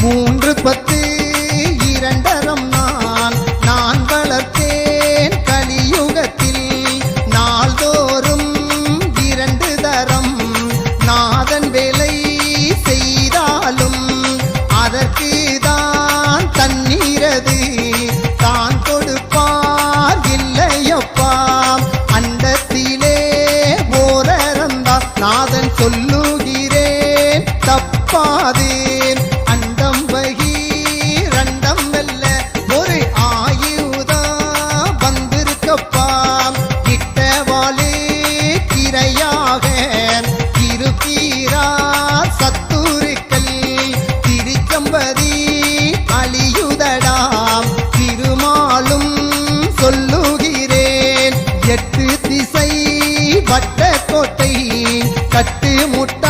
மூன்று பத்து இரண்டரம் நான். நான் வளர்த்தேன் கலியுகத்தில். நாள்தோறும் இரண்டு தரம். நாதன் வேலை செய்தாலும் அதற்கு தான் தண்ணீரது தான் கொடுப்பார் இல்லையப்பா. அண்டத்திலே ஓரறந்தான் நாதன் சொல்லுகிறேன் தப்பாதேன். வட்டக்கோட்டை கட்டு முட்டை